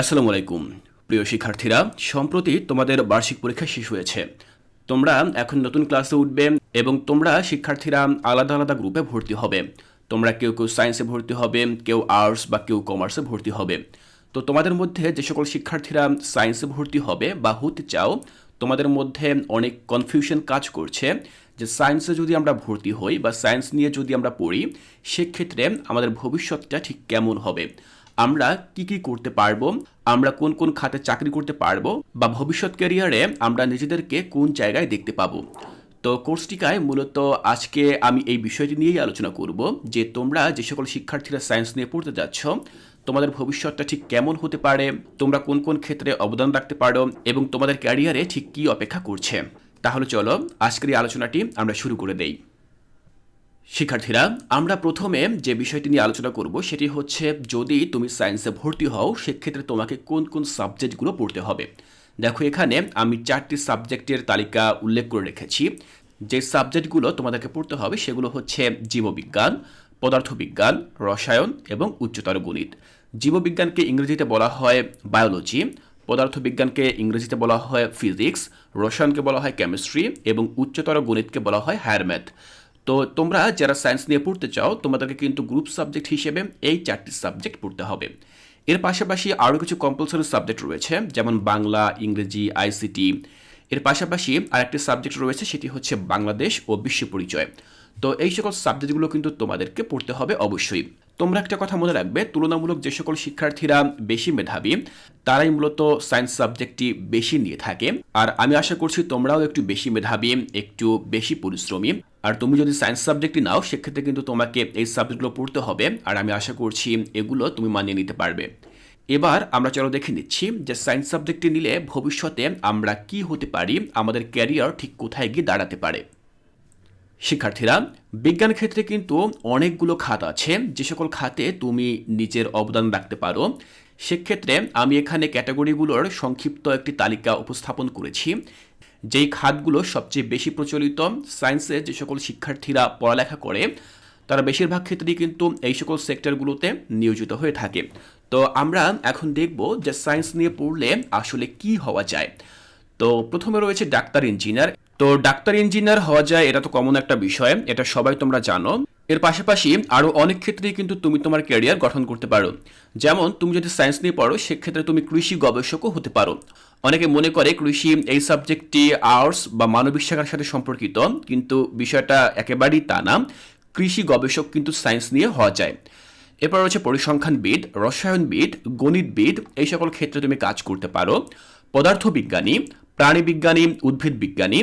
আসসালামু আলাইকুম। প্রিয় শিক্ষার্থীরা, সম্প্রতি তোমাদের বার্ষিক পরীক্ষা শেষ হয়েছে। তোমরা এখন নতুন ক্লাসে উঠবে এবং তোমরা শিক্ষার্থীরা আলাদা আলাদা গ্রুপে ভর্তি হবে। তোমরা কেউ কেউ সায়েন্সে ভর্তি হবে, কেউ আর্টস বা কেউ কমার্সে ভর্তি হবে। তো তোমাদের মধ্যে যে সকল শিক্ষার্থীরা সায়েন্সে ভর্তি হবে বা হতে চাও, তোমাদের মধ্যে অনেক কনফিউশন কাজ করছে যে সায়েন্সে যদি আমরা ভর্তি হই বা সায়েন্স নিয়ে যদি আমরা পড়ি, সেক্ষেত্রে আমাদের ভবিষ্যৎটা ঠিক কেমন হবে? আমরা কি কি করতে পারব? আমরা কোন কোন খাতে চাকরি করতে পারব? বা ভবিষ্যৎ ক্যারিয়ারে আমরা নিজেদেরকে কোন জায়গায় দেখতে পাবো? তো কোর্সটিকায় মূলত আজকে আমি এই বিষয়টি নিয়েই আলোচনা করব যে তোমরা যে সকল শিক্ষার্থীরা সায়েন্স নিয়ে পড়তে যাচ্ছ, তোমাদের ভবিষ্যৎটা ঠিক কেমন হতে পারে, তোমরা কোন কোন ক্ষেত্রে অবদান রাখতে পারো এবং তোমাদের ক্যারিয়ারে ঠিক কী অপেক্ষা করছে। তাহলে চলো আজকের এই আলোচনাটি আমরা শুরু করে দেই। শিক্ষার্থীরা, আমরা প্রথমে যে বিষয়টি নিয়ে আলোচনা করব সেটি হচ্ছে যদি তুমি সায়েন্সে ভর্তি হও, সেক্ষেত্রে তোমাকে কোন কোন সাবজেক্টগুলো পড়তে হবে। দেখো এখানে আমি চারটি সাবজেক্টের তালিকা উল্লেখ করে রেখেছি। যে সাবজেক্টগুলো তোমাদেরকে পড়তে হবে সেগুলো হচ্ছে জীববিজ্ঞান, পদার্থবিজ্ঞান, রসায়ন এবং উচ্চতর গণিত। জীববিজ্ঞানকে ইংরেজিতে বলা হয় বায়োলজি পদার্থবিজ্ঞানকে ইংরেজিতে বলা হয় ফিজিক্স রসায়নকে বলা হয় কেমিস্ট্রি এবং উচ্চতর গণিতকে বলা হয় হায়ার ম্যাথ তো তোমরা যারা সায়েন্স নিয়ে পড়তে চাও, তোমাদেরকে কিন্তু গ্রুপ সাবজেক্ট হিসেবে এই চারটি সাবজেক্ট পড়তে হবে। এর পাশাপাশি আরও কিছু কম্পালসারি সাবজেক্ট রয়েছে, যেমন বাংলা, ইংরেজি আইসিটি এর পাশাপাশি আরেকটি সাবজেক্ট রয়েছে, সেটি হচ্ছে বাংলাদেশ ও বিশ্ব পরিচয়। তো এই সকল সাবজেক্টগুলো কিন্তু তোমাদেরকে পড়তে হবে অবশ্যই। তোমরা একটা কথা মনে রাখবে, তুলনামূলক যে সকল শিক্ষার্থীরা বেশি মেধাবী, তারাই মূলত সায়েন্স সাবজেক্টটি বেশি নিয়ে থাকে। আর আমি আশা করছি তোমরাও একটু বেশি মেধাবী, একটু বেশি পরিশ্রমী। আর তুমি যদি সায়েন্স সাবজেক্টটি নাও, সেক্ষেত্রে কিন্তু তোমাকে এই সাবজেক্টগুলো পড়তে হবে। আর আমি আশা করছি এগুলো তুমি মানিয়ে নিতে পারবে। এবার আমরা চলো দেখে নিচ্ছি যে সায়েন্স সাবজেক্টটি নিলে ভবিষ্যতে আমরা কি হতে পারি, আমাদের ক্যারিয়ার ঠিক কোথায় গিয়ে দাঁড়াতে পারে। শিক্ষার্থীরা, বিজ্ঞান ক্ষেত্রে কিন্তু অনেকগুলো খাত আছে। যে সকল খাতে তুমি নিজের অবদান রাখতে পারো। সেক্ষেত্রে আমি এখানে ক্যাটাগরিগুলোর সংক্ষিপ্ত একটি তালিকা উপস্থাপন করেছি। যেই খাতগুলো সবচেয়ে বেশি প্রচলিত, সায়েন্সে যে সকল শিক্ষার্থীরা পড়ালেখা করে, তারা বেশিরভাগ ক্ষেত্রেই কিন্তু এই সকল সেক্টরগুলোতে নিয়োজিত হয়ে থাকে। তো আমরা এখন দেখব যে সায়েন্স নিয়ে পড়লে আসলে কি হওয়া যায়। তো প্রথমে রয়েছে ডাক্তার, ইঞ্জিনিয়ার তো ডাক্তার ইঞ্জিনিয়ার হওয়া যায়, এটা তো কমন একটা বিষয়, এটা সবাই তোমরা জানো। এর পাশাপাশি আরও অনেক ক্ষেত্রেই কিন্তু তুমি তোমার ক্যারিয়ার গঠন করতে পারো। যেমন, তুমি যদি সায়েন্স নিয়ে পড়ো, সেক্ষেত্রে তুমি কৃষি গবেষকও হতে পারো। অনেকে মনে করে কৃষি এই সাবজেক্টটি আর্টস বা মানবিক শাখার সাথে সম্পর্কিত, কিন্তু বিষয়টা একেবারেই তা না। কৃষি গবেষক কিন্তু সায়েন্স নিয়ে হওয়া যায়। এরপর রয়েছে পরিসংখ্যানবিদ, রসায়নবিদ, গণিতবিদ, এই সকল ক্ষেত্রে তুমি কাজ করতে পারো। পদার্থবিজ্ঞানী প্রাণীবিজ্ঞানী, উদ্ভিদ বিজ্ঞানী।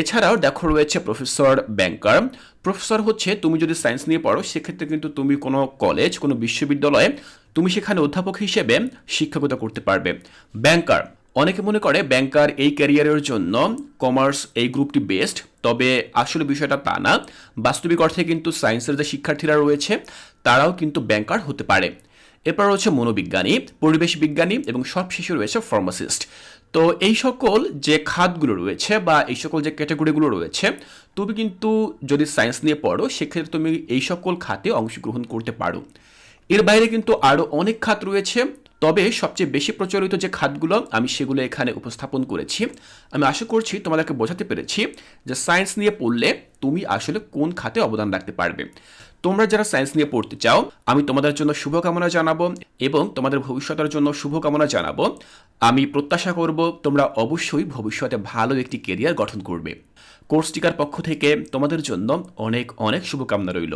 এছাড়াও দেখো রয়েছে প্রফেসর ব্যাংকার। প্রফেসর হচ্ছে তুমি যদি সায়েন্স নিয়ে পড়ো, সেক্ষেত্রে কিন্তু তুমি কোনো কলেজ, কোনো বিশ্ববিদ্যালয়ে তুমি সেখানে অধ্যাপক হিসেবে শিক্ষকতা করতে পারবে। ব্যাংকার, অনেকে মনে করে ব্যাংকার এই ক্যারিয়ারের জন্য কমার্স এই গ্রুপটি বেস্ট, তবে আসলে বিষয়টা তা না। বাস্তবিক অর্থে কিন্তু সায়েন্সের যে শিক্ষার্থীরা রয়েছে, তারাও কিন্তু ব্যাংকার হতে পারে। এরপর রয়েছে মনোবিজ্ঞানী, পরিবেশ বিজ্ঞানী এবং সবশেষে রয়েছে ফার্মাসিস্ট তো এই সকল যে খাতগুলো রয়েছে বা এই সকল যে ক্যাটাগরিগুলো রয়েছে, তুমি কিন্তু যদি সায়েন্স নিয়ে পড়ো, সেক্ষেত্রে তুমি এই সকল খাতে অংশগ্রহণ করতে পারো। এর বাইরে কিন্তু আরও অনেক খাত রয়েছে। তবে সবচেয়ে বেশি প্রচলিত যে খাতগুলো আমি সেগুলো এখানে উপস্থাপন করেছি, আমি আশা করছি তোমাদেরকে বোঝাতে পেরেছি যে সায়েন্স নিয়ে পড়লে তুমি আসলে কোন খাতে অবদান রাখতে পারবে। তোমরা যারা সায়েন্স নিয়ে পড়তে চাও, আমি তোমাদের জন্য শুভকামনা জানাব এবং তোমাদের ভবিষ্যতের জন্য শুভকামনা জানাব। আমি প্রত্যাশা করব তোমরা অবশ্যই ভবিষ্যতে ভালো একটি কেরিয়ার গঠন করবে। কোর্স টিকার পক্ষ থেকে তোমাদের জন্য অনেক অনেক শুভকামনা রইল।